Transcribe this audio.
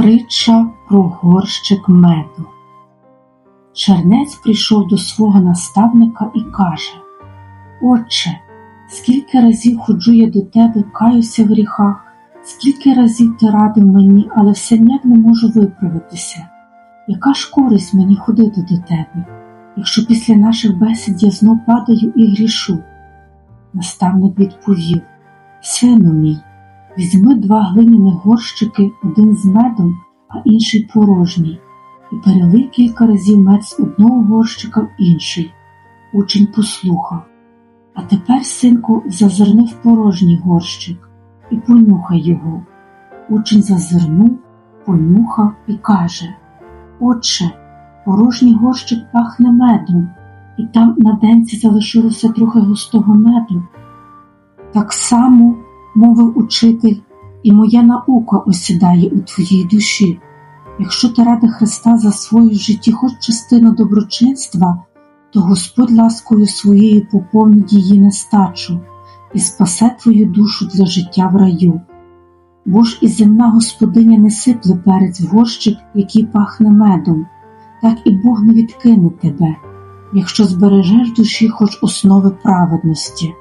Притча про горщик меду. Чернець прийшов до свого наставника і каже: Отче, скільки разів ходжу я до тебе, каюся в гріхах, скільки разів ти радив мені, але все ніяк не можу виправитися. Яка ж користь мені ходити до тебе, якщо після наших бесід я знов падаю і грішу? Наставник відповів: Сину мій, Візьми два глиняні горщики, один з медом, а інший порожній, і перелий кілька разів мед з одного горщика в інший. Учень послухав. А тепер, синку, зазирни в порожній горщик і понюхай його. Учень зазирнув, понюхав і каже Отче, порожній горщик пахне медом, і там на денці залишилося трохи густого меду. Так само мовив учитель, і моя наука осідає у твоїй душі. Якщо ти ради Христа за своє житті хоч частину доброчинства, то Господь ласкою своєю поповнить її нестачу і спасе твою душу для життя в раю. Бо ж і земна господиня не сипле перець в горщик, який пахне медом, так і Бог не відкине тебе, якщо збережеш душі хоч основи праведності.